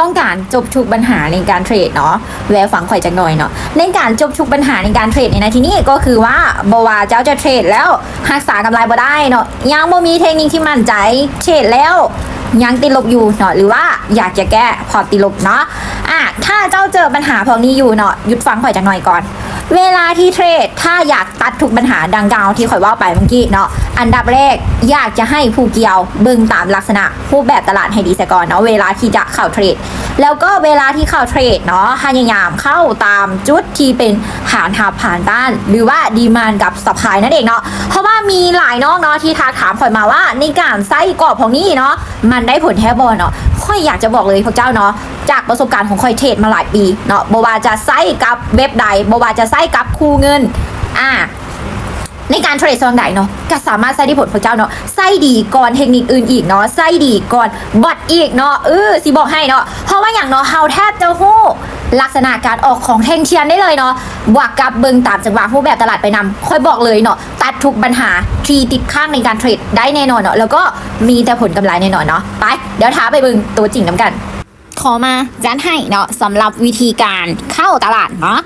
ต้องการจบทุกปัญหาในการเทรดเนาะแวะฟังข่อยจักหน่อยเนาะในการจบทุกปัญหาในการเทรดในนาทีนี้ก็คือว่าบว่าเจ้าจะเทรดแล้วหักษากำไรบ่ได้เนาะยังบ่มีเทคนิคที่มั่นใจเทรดแล้วยังติดลบอยู่เนาะหรือว่าอยากจะแก้พอติดลบเนาะอะถ้าเจ้าเจอปัญหาพวกนี้อยู่เนาะหยุดฟังข่อยจักหน่อยก่อน เวลาที่เทรดถ้าอยากตัดทุกปัญหาดังกล่าวที่ข่อยว่าไปเมื่อกี้เนาะ อันดับแรกอยากจะให้ผู้เกี่ยวเบิ่งตามลักษณะรูปแบบตลาดให้ดีซะก่อนเนาะเวลาที่จะเข้าเทรด แล้วก็เวลาที่เข้าเทรดเนาะพยายามเข้าตามจุดที่เป็นฐานทับผ่านต้าน หรือว่าดีมานกับสปายนั่นเองเนาะเพราะว่ามีหลายน้องเนาะที่ทักถามข่อยมาว่าในการไส้กรอบของนี้เนาะมันได้ผลแท้บอลเนาะค่อยอยากจะบอกเลยพวกเจ้าเนาะจากประสบการณ์ของค่อยเทรดมาหลายปีเนาะบว่าจะไส้กับเว็บใดบว่าจะไส้กับคู่เงินอ่า ในการเทรดซองไหนเนาะก็สามารถใส่ได้ผลพระเจ้าเนาะใส่ดีก่อนเทคนิคอื่นอีกเนาะใส่ดีก่อนบอทอีกเนาะเออสิบอกให้เนาะเพราะว่าอย่างเนาะเฮาแทบจะฮู้ลักษณะการออกของแทงเชียนได้เลยเนาะบวกกับเบิงตามจังหวะผู้แบบตลาดไปนำค่อยบอกเลยเนาะตัดทุกปัญหาทีติดข้างในการเทรดได้แน่นอนเนาะแล้วก็มีแต่ผลกำไรแน่นอนเนาะไปเดี๋ยวท้าไปเบิงตัวจริงน้ำกัน ขอมาจัดให้เนาะสำหรับวิธีการเข้าตลาดเนาะ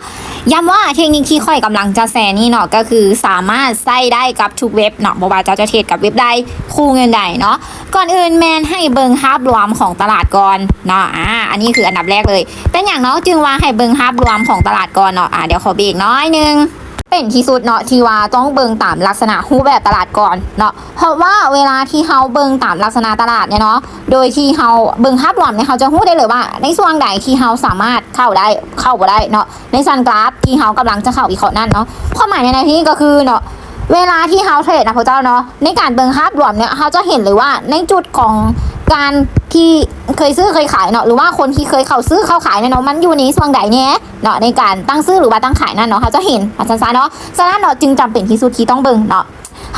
ย้ำว่าเทคนิคที่ค่อยกำลังจะแชร์นี่เนาะก็คือสามารถใส่ได้กับทุกเว็บเนาะบ่ว่าจะจะเทรดกับเว็บใดคู่เงินใดเนาะก่อนอื่นแมนให้เบิงภาพรวมของตลาดก่อนเนาะอ่าอันนี้คืออันดับแรกเลยเป็นอย่างเนาะจึงว่าให้เบิงภาพรวมของตลาดก่อนเนาะอ่าเดี๋ยวขอเบรกน้อยนึง เป็นที่สุดเนาะที่ว่าต้องเบิงตามลักษณะรูปแบบตลาดก่อนเนาะเพราะว่าเวลาที่เฮาเบิงตามลักษณะตลาดเนี่ยเนาะโดยที่เฮาเบิงภาพรวมเนี่ยเฮาจะรู้ได้เลยว่า ในส่วนใดที่เฮาสามารถเข้าได้เข้าบ่ได้เนาะในสันกราฟที่เฮากำลังจะเข้าวิเคราะห์นั่นเนาะความหมายในที่นี้ก็คือเนาะเวลาที่เฮาเทรดนะพระเจ้าเนาะในการเบิงภาพรวมเนี่ยเฮาจะเห็นเลยว่าในจุดของ การที่เคยซื้อเคยขายเนาะหรือว่าคนที่เคยเข้าซื้อเข้าขายเนี่ยเนาะมันอยู่ในส่วนใดเนี่ยเนาะในการตั้งซื้อหรือว่าตั้งขายนั่นเนาะเขาจะเห็นอาจารย์เนาะฉะนั้นเนาะจึงจำเป็นที่สุดที่ต้องเบิ่งเนาะ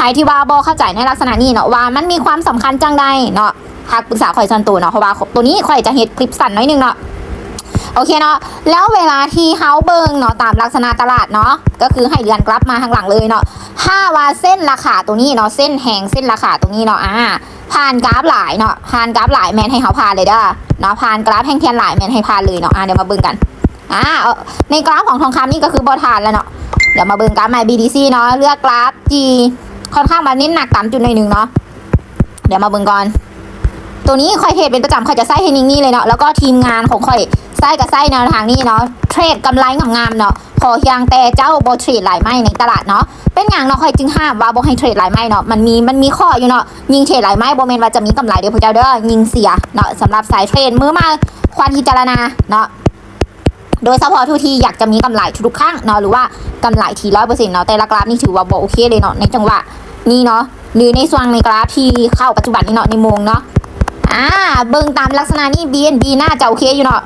หายที่ว่าบอเข้าใจในลักษณะนี้เนาะว่ามันมีความสำคัญจังใดเนาะหากปรึกษาข่อยซันตัวเนาะเพราะว่าตัวนี้ข่อยจะเห็ดคลิปสั้นน้อยหนึงเนาะโอเคเนาะแล้วเวลาที่เฮาเบิ่งเนาะตามลักษณะตลาดเนาะก็คือให้เดือนกลับมาข้างหลังเลยเนาะ ถ้าว่าเส้นราคาตัวนี้เนาะเส้นแหงเส้นราคาตรงนี้เนาะอ่าผ่านกราฟหลายเนาะผ่านกราฟหลายแมนให้เขาผ่านเลยเด้อเนาะผ่านกราฟแห่งเทียนหลายแมนให้ผ่านเลยเนาะอ่าเดี๋ยวมาเบิ่งกันอ่าในกราฟของทองคำนี่ก็คือบอทานแล้วเนาะเดี๋ยวมาเบิ่งกราฟใหม่ BDC เนาะเลือกกราฟ G ค่อนข้างมาเน้นหนักตามจุดในหนึ่งเนาะเดี๋ยวมาเบิ่งก่อนตัวนี้คอยเทรดเป็นประจำคอยจะไส้เทรนนิ่งนี่เลยเนาะแล้วก็ทีมงานของคอยไส้กับไส้แนวทางนี้เนาะเทรดกำไรงามๆเนาะขอเพียงแต่เจ้าบอเทรดหลายไม้ในตลาดเนาะ เป็นอย่างเนาะคอยจึงห้ามว่าบอให้เทรดหลายไม้เนาะมันมีมันมีข้ออยู่เนาะยิงเทรดหลายไม้บอเมนว่าจะมีกำไรเดี๋ยวพระเจ้าเด้อยิงเสียเนาะสำหรับสายเทรดมือมาควรพิจารณาเนาะโดยเฉพาะทุกทีอยากจะมีกำไรทุกครั้งเนาะหรือว่ากำไรทีร้อยเปอร์เซ็นต์เนาะแต่ละกราฟนี่ถือว่าบอโอเคเลยเนาะในจังหวะนี้เนาะหรือในส่วนในกราฟที่เข้าปัจจุบันนี้เนาะในโมงเนาะอ่าเบิ่งตามลักษณะนี้ BNB น่าจะโอเคอยู่เนาะ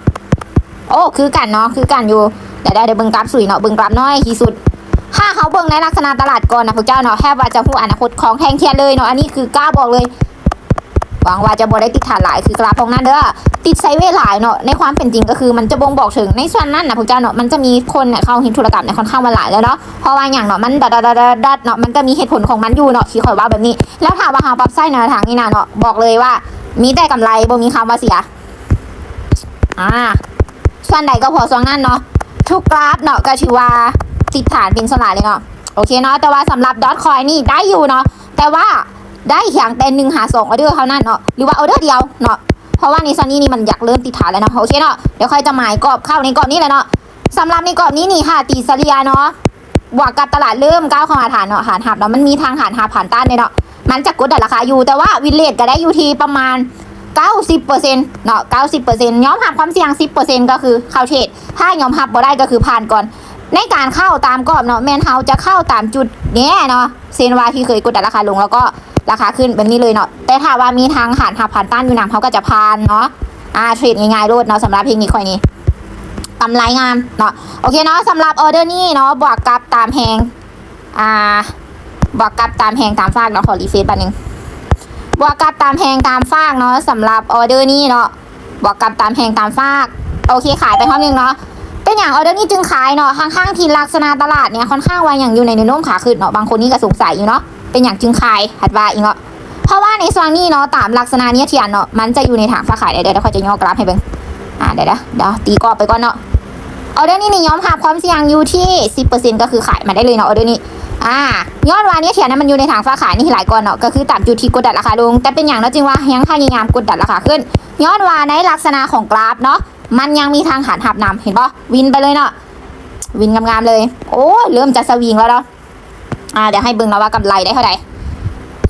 โอ้คือกันเนาะคือกันอยู่แต่ได้เดี๋ยวเบิ่งกราฟสุยเนาะเบิ่งกราฟน้อยที่สุด ถ้าเขาเบิ่งในลักษณะตลาดก่อนนะพวกเจ้าเนาะแทบว่าจะหู้อนาคตของแทงเทียนเลยเนาะอันนี้คือกล้าบอกเลยหวังว่าจะบ่ได้ติดฐานหลายคือกราฟของนั้นเด้อติดไซเวหลายเนาะในความเป็นจริงก็คือมันจะบ่งบอกถึงในส่วนนั้นนะพวกเจ้าเนาะมันจะมีคนเนี่ยเข้าเห็นธุรกรรมเนี่ยค่อนข้างมาหลายแล้วเนาะเพราะว่าอย่างเนาะมันดัดดัดดัดเนาะมันก็มีเหตุผลของมันอยู่เนาะที่ข่อยว่าแบบนี้ แล้วถามว่าหาปรับไส้แนวทางนี้นะเนาะบอกเลยว่า มีแต่กำไรบ่มีคำว่าเสียอ่าส่วนใดก็พอส่วนนั้นเนาะทุกกราฟเนาะก็ถือว่า ติดฐานเป็นสลายเลยเนาะโอเคเนาะแต่ว่าสำหรับดอทคอยนี่ได้อยู่เนาะแต่ว่าได้อย่างแต่หนึ่งหาสองออเดอร์เท่านั้นเนาะหรือว่าออเดอร์เดียวเนาะเพราะว่าในซอนนี้นี่มันอยากเริ่มติดฐานแล้วเนาะโอเคเนาะเดี๋ยวค่อยจะหมายกรอบเข้าในกรอบนี้เลยเนาะสำหรับในกรอบนี้นี่ค่ะตีซาเรียเนาะบวกกับตลาดเริ่มก้าวเข้ามาฐานเนาะฐานหับเนาะมันมีทางฐานหับผ่านต้านเลยเนาะมันจะกดดันราคาอยู่แต่ว่าวินเลทก็ได้อยู่ทีประมาณ 90%เนาะ90%ย้อมหับความเสี่ยง 10%ก็คือเข้าเทรดถ้ายอมหับบ่ได้ก็คือผ่านก่อน ในการเข้าตามกรอบเนาะแมนเฮาจะเข้าตามจุดเนี้ยเนาะเซนวาที่เคยกดดันราคาลงแล้วก็ราคาขึ้นแบบนี้เลยเนาะแต่ถ้าว่ามีทางหันหับผ่านต้านอยู่นำเขาก็จะผ่านเนาะอ่าเทรดง่ายๆโลดเนาะสำหรับเพลงนี้ค่อยนี้กำไรงามเนาะโอเคเนาะสำหรับออเดอร์นี้เนาะบวกกับตามแหงอ่าบวกกับตามแหงตามฟากเนาะขอรีเฟซแป๊บนึงบวกกับตามแหงตามฟากเนาะสำหรับออเดอร์นี้เนาะบวกกับตามแหงตามฟากโอเคขายไปพร้อมนึงเนาะ เป็นอย่างออเดอร์นี้จึงขายเนาะข้างๆทีลักษณะตลาดเนี่ยค่อนข้างวางอย่างอยู่ในแนวโน้มขาขึ้นเนาะบางคนนี่ก็สงสัยอยู่เนาะเป็นอย่างจึงขายหัดว่าอีกเนาะเพราะว่าในส่วนนี้เนาะตามลักษณะเนี้ยเทียนเนาะมันจะอยู่ในทางฟ้าขายเดี๋ยวเดี๋ยวเขาจะย่อกราฟให้เบิ่งอ่าเดี๋ยวเดี๋ยวตีกรอบไปก่อนเนาะออเดอร์นี้นี่ย้อมหาความเสี่ยงอยู่ที่10%ก็คือขายมาได้เลยเนาะออเดอร์นี้อ่ายอดวานนี้เถียนนะมันอยู่ในทางฟ้าขายนี่หลายก่อนเนาะก็คือตามจุดที่กดดันราคาลง แต่เป็นอย่างนั้นจริงว่ายังพยายามกดดันราคาขึ้นยอดวานในลักษณะของกราฟเนาะ มันยังมีทางหันหับนำเห็นปะวินไปเลยเนาะวินงามๆเลย โอ้เริ่มจะสวิงแล้วเนาะอ่าเดี๋ยวให้เบิ่งแล้วว่ากำไรได้เท่าไหร่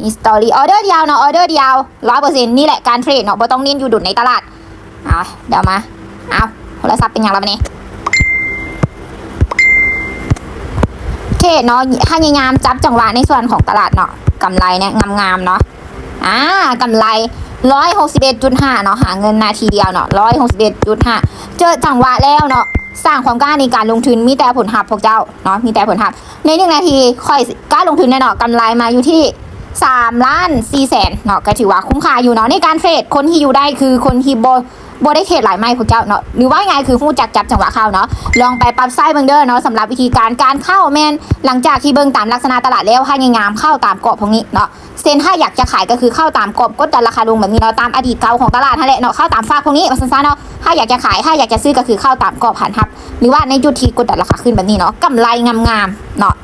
นี่สตอรี่ออเดอร์เดียวเนาะออเดอร์เดียวร้อยเปอร์เซ็นต์นี่แหละการเทรดเนาะบ่ต้องเน้นอยู่ดุดในตลาดอ่าเดี๋ยวมาเอาโทรศัพท์เป็นอย่างไรวันนี้เทศเนาะพยายามจับจังหวะในส่วนของตลาดเนาะกำไรเนี่ยงามๆเนาะอ่ากำไร ร้อยหกสิบเอ็ดจุดห้าเนาะหาเงินนาทีเดียวเนาะร้อยหกสิบเอ็ดจุดห้าเจอจังหวะแล้วเนาะสร้างความกล้าในการลงทุนมีแต่ผลหับพวกเจ้าเนาะมีแต่ผลหับ ในหนึ่งนาทีค่อยกล้าลงทุนแน่เนาะกำไรมาอยู่ที่สามล้านสี่แสนเนาะก็ถือว่าคุ้มค่าอยู่เนาะในการเทรดคนที่อยู่ได้คือคนที่โบ โบได้เทรดหลายไม่พวกเจ้าเนาะหรือว่าไงคือผู้จักจับจังหวะเข้าเนาะลองไปปรับไส้เบิงเดอร์เนาะสำหรับวิธีการการเข้าแมนหลังจากที่เบิงตามลักษณะตลาดแล้วให้งามเข้าตามกรอบพวกนี้เนาะเซนถ้าอยากจะขายก็คือเข้าตามกรอบกดดันราคาลงแบบนี้เนาะตามอดีตเก่าของตลาดนั่นแหละเนาะเข้าตามฟากพวกนี้มาสั้นๆเนาะถ้าอยากจะขายถ้าอยากจะซื้อก็คือเข้าตามกรอบผ่านทับ หรือว่าในจุดที่กดดันราคาขึ้นแบบนี้เนาะกำไรงามๆเนาะ